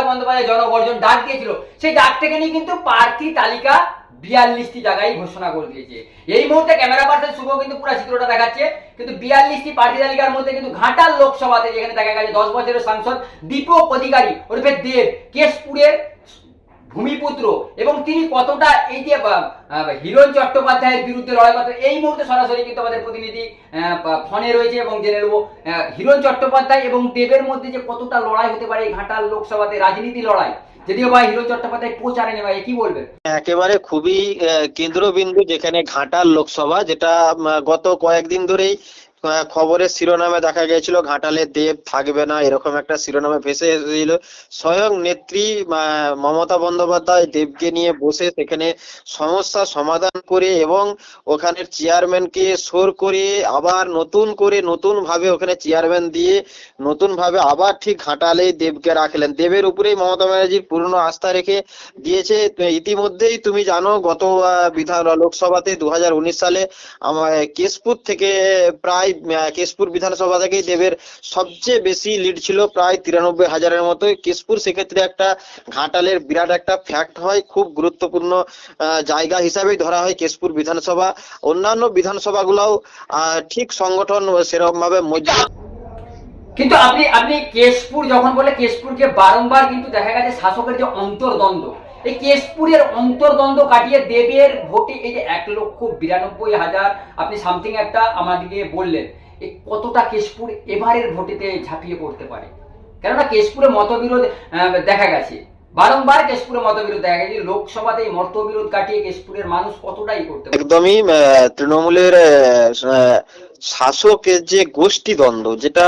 মমতা বন্দ্যোপাধ্যায় জনগর্জন ডাক দিয়েছিল, সেই ডাক থেকে নিয়ে কিন্তু প্রার্থী তালিকা বিয়াল্লিশটি জায়গায় ঘোষণা করে দিয়েছে। এই মুহূর্তে ক্যামেরা পার্সন শুভ কিন্তু পুরো চিত্রটা দেখাচ্ছে, কিন্তু বিয়াল্লিশটি পার্টি তালিকার মধ্যে কিন্তু ঘাটাল লোকসভাতে যেখানে দেখা গেছে দশ বছরের সাংসদ দীপক অধিকারী ওরফে দেব, কেশপুরের ভূমিপুত্র। এবং তিনি কতটা এই যে হিরণ চট্টোপাধ্যায়ের বিরুদ্ধে লড়াই করতে, এই মুহূর্তে সরাসরি কিন্তু আমাদের প্রতিনিধি ফোনে রয়েছে এবং জেনে নেব হিরণ চট্টোপাধ্যায় এবং দেবের মধ্যে যে কতটা লড়াই হতে পারে ঘাটাল লোকসভাতে রাজনীতি লড়াই। যদিও হিরণ চট্টোপাধ্যায় প্রচারে কি একেবারে খুবই কেন্দ্রবিন্দু যেখানে ঘাটাল লোকসভা, যেটা গত কয়েকদিন ধরেই খবরের শিরোনামে দেখা গিয়েছিল, ঘাটালে দেব থাকবে না, এরকম একটা শিরোনামে ভেসে এসেছিল। স্বয়ং নেত্রী মমতা বন্দ্যোপাধ্যায় দেবকে নিয়ে বসে সেখানে সমস্যা সমাধান করে এবং ওখানের চেয়ারম্যানকে সোর করে আবার নতুন করে নতুন ভাবে ওখানে চেয়ারম্যান দিয়ে নতুন ভাবে আবার ঠিক ঘাটালে দেবকে রাখলেন। দেবের উপরেই মমতা ব্যানার্জির পূর্ণ আস্থা রেখে দিয়েছে। ইতিমধ্যেই তুমি জানো, গত বিধান, লোকসভাতে দু হাজার উনিশ সালে আমার কেশপুর থেকে প্রায় আহ, কেশপুর বিধানসভা থেকে দেবের সবচেয়ে বেশি লিড ছিল প্রায় তিরানব্বই হাজারের মতো কেশপুর সেক্ষেত্রে একটা ঘাটালের বিরাট একটা ফ্যাক্ট হয় খুব গুরুত্বপূর্ণ জায়গা হিসাবেই ধরা হয় কেশপুর বিধানসভা। অন্যান্য বিধানসভাগুলোও ঠিক সংগঠন সেরকমভাবে মজবুত কিন্তু আপনি আপনি কেশপুর যখন বলে কেশপুরকে বারংবার কিন্তু দেখা গেছে শাসকের যে অন্তর্দ্বন্দ্ব, এই কেশপুরের অন্তর্দ্বন্দ্ব কাটিয়ে দেবের ভোটে এই যে এক লক্ষ বিরানব্বই হাজার, আপনি সামথিং একটা আমাদেরকে বললেন এই কতটা কেশপুর এবারের ভোটেতে ঝাঁপিয়ে পড়তে পারে? কেননা কেশপুরে মতবিরোধ দেখা গেছে। বারংবার কেশপুরে মতবিরোধ দেখা গেছে, লোকসভাতে এই মতবিরোধ কাটিয়ে কেশপুরের মানুষ কতটাই করতে একদমই তৃণমূলের শাসকের যে গোষ্ঠী দ্বন্দ্ব যেটা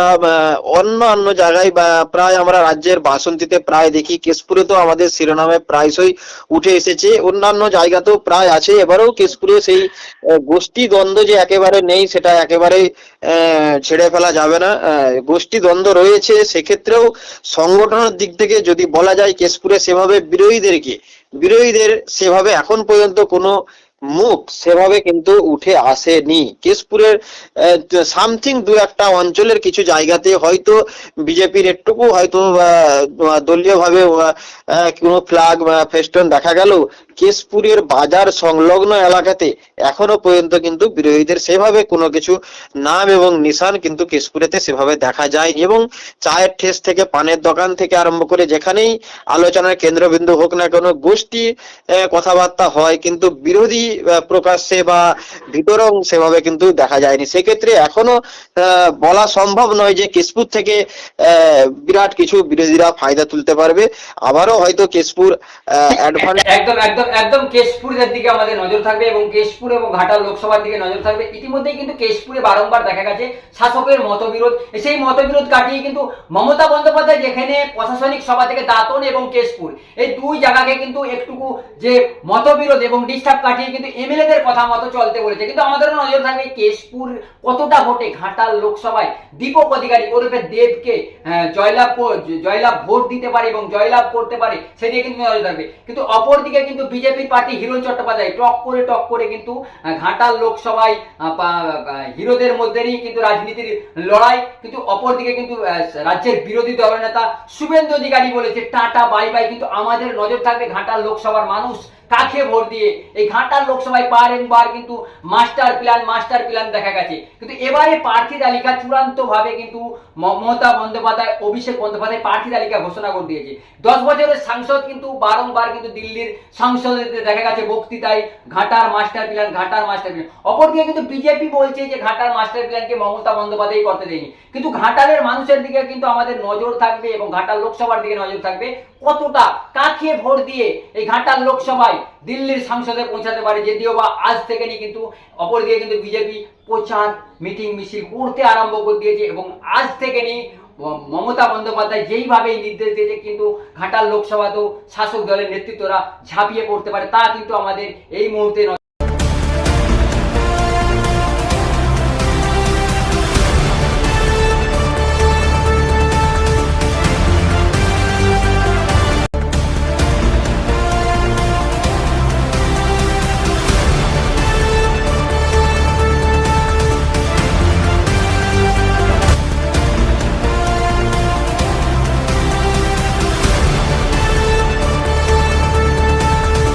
অন্য অন্য জায়গায় বা প্রায় আমরা রাজ্যের বাসন্তীতে প্রায় দেখি কেশপুরে তো আমাদের শিরোনামে প্রায়শই উঠে এসেছে। অন্যান্য জায়গাতেও প্রায় আছে। এবারেও কেশপুরে সেই আহ, গোষ্ঠী দ্বন্দ্ব যে একেবারে নেই সেটা একেবারেই আহ, ছেড়ে ফেলা যাবে না। আহ, গোষ্ঠী দ্বন্দ্ব রয়েছে। সেক্ষেত্রেও সংগঠনের দিক থেকে যদি বলা যায় কেশপুরে সেভাবে বিরোধীদেরকে বিরোধীদের সেভাবে এখন পর্যন্ত কোনো মুখ সেভাবে কিন্তু উঠে আসেনি। কেশপুরের সামথিং দু একটা অঞ্চলের কিছু জায়গাতে হয়তো বিজেপির একটুকু হয়তো দলীয় ভাবে কোনো ফ্ল্যাগ ফেস্টন দেখা গেল। কেশপুরের বাজার সংলগ্ন এলাকাতে এখনও পর্যন্ত কিন্তু বিরোধীদের সেভাবে কোনো কিছু নাম এবং নিশান কিন্তু কেশপুরেতে সেভাবে দেখা যায়। এবং চায়ের ঠেস থেকে, পানের দোকান থেকে আরম্ভ করে যেখানেই আলোচনার কেন্দ্রবিন্দু হোক না কেন, গোষ্ঠী কথাবার্তা হয়। কিন্তু বিরোধী প্রকাশ্যে বা ভিতরং সেভাবে কিন্তু দেখা যায়নি। সেক্ষেত্রে এখনও বলা সম্ভব নয় যে কেশপুর থেকে বিরাট কিছু বিরোধীরা ফায়দা তুলতে পারবে। আবারও হয়তো কেশপুর একদম একদম একদম দিকে আমাদের নজর থাকবে এবং কেশপুর এবং লোকসভার দিকে নজর থাকবে। ইতিমধ্যেই কিন্তু কেশপুরে বারংবার দেখা গেছে শাসকের মতবিরোধ। সেই মতবিরোধ কাটিয়ে কিন্তু মমতা বন্দ্যোপাধ্যায় যেখানে প্রশাসনিক সভা থেকে দাঁতন এবং কেশপুর, এই দুই জায়গাকে কিন্তু একটুকু যে মতবিরোধ এবং ডিস্টার্ব কাটিয়ে এমএলএদের কথা মতো চলতে বলেছে। কিন্তু আমাদের নজর থাকবে কেশপুর কতটা ভোটে ঘাটাল লোকসভায় দীপক অধিকারী ওরফে দেবকে জয়লাভ জয়লাভ ভোট দিতে পারে এবং জয়লাভ করতে পারে সেদিকে কিন্তু নজর থাকবে। কিন্তু অপরদিকে কিন্তু বিজেপির পার্টি হিরো চট্টোপাধ্যায় টক করে টক করে কিন্তু ঘাটাল লোকসভায় হিরোদের মধ্যেই কিন্তু রাজনীতির লড়াই। কিন্তু অপরদিকে কিন্তু রাজ্যের বিরোধী দলনেতা শুভেন্দু অধিকারী বলেছে, টাটা, বাই বাই। কিন্তু আমাদের নজর থাকবে ঘাটাল লোকসভার মানুষ কাকে ভোট দিয়ে? এই ঘাটাল লোকসভায় বারংবার কিন্তু মাস্টার প্ল্যান মাস্টার প্ল্যান দেখা গেছে। কিন্তু এবারে প্রার্থী তালিকা কিন্তু মমতা বন্দ্যোপাধ্যায়, অভিষেক বন্দ্যোপাধ্যায় প্রার্থী তালিকা ঘোষণা করে দিয়েছে। দশ বছরের সাংসদ কিন্তু বারংবার কিন্তু দিল্লির সংসদে দেখা গেছে বক্তৃতায় Ghatal master plan Ghatal master plan অপরদিকে কিন্তু বিজেপি বলছে যে ঘাটার মাস্টার প্ল্যানকে মমতা বন্দ্যোপাধ্যায় করতে দেয়নি। কিন্তু ঘাটালের মানুষের দিকে কিন্তু আমাদের নজর থাকবে এবং ঘাটাল লোকসভার দিকে নজর থাকবে। কতটা কাকে ভোট দিয়ে এই ঘাটাল লোকসভায় দিল্লির সাংসদে পৌঁছাতে পারে যদিও বা আজ থেকে নিয়ে কিন্তু অপরদিকে কিন্তু বিজেপি প্রচার, মিটিং, মিছিল করতে আরম্ভ করে দিয়েছে এবং আজ থেকে নিয়ে মমতা বন্দ্যোপাধ্যায় যেইভাবে নির্দেশ দিয়েছে কিন্তু ঘাটাল লোকসভাতেও শাসক দলের নেতৃত্বরা ঝাঁপিয়ে পড়তে পারে, তা কিন্তু আমাদের এই মুহূর্তে